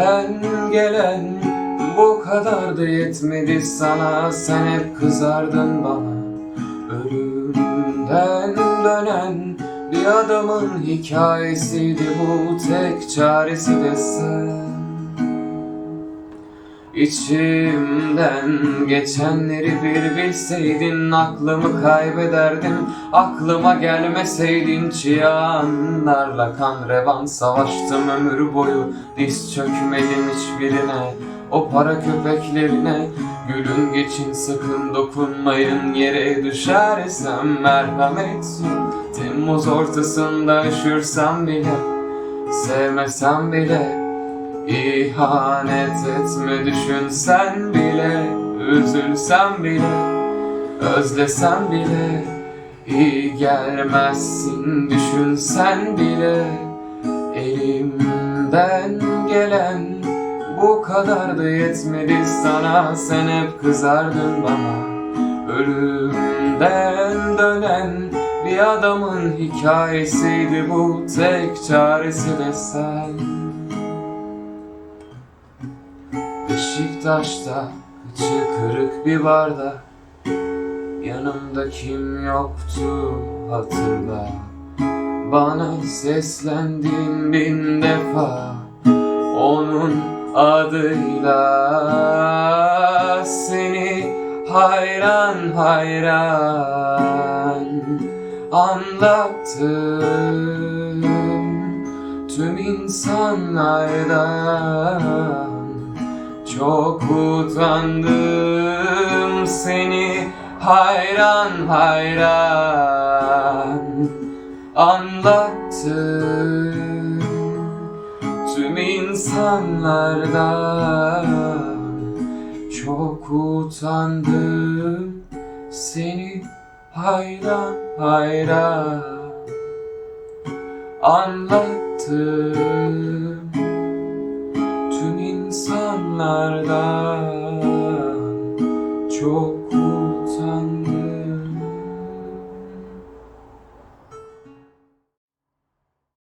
Ölümden gelen bu kadar da yetmedi sana. Sen hep kızardın bana. Ölümden dönen bir adamın hikayesiydi bu. Tek çaresi de sen İçimden geçenleri bir bilseydin Aklımı kaybederdim. Aklıma gelmeseydin Çıyanlarla kan revan Savaştım ömür boyu. Diz çökmedim hiçbirine O para köpeklerine. Gülün geçin sakın dokunmayın Yere düşersem merhamet Temmuz ortasında üşürsem bile Sevmesem bile İhanet etme düşünsen bile Üzülsem bile Özlesem bile iyi gelmezsin düşünsen bile. Elimden gelen bu kadar da yetmedi sana. Sen hep kızardın bana. Ölümden dönen bir adamın hikayesiydi bu. Tek çaresi de sen Beşiktaş'ta içi kırık bir barda. Yanımda kim yoktu hatırla. Bana seslendin bin defa Onun adıyla. Seni hayran hayran Anlattım Tüm insanlardan çok utandım seni hayran hayran. Anlattım tüm insanlardan. Çok utandım seni hayran hayran. Anlattım insanlardan çok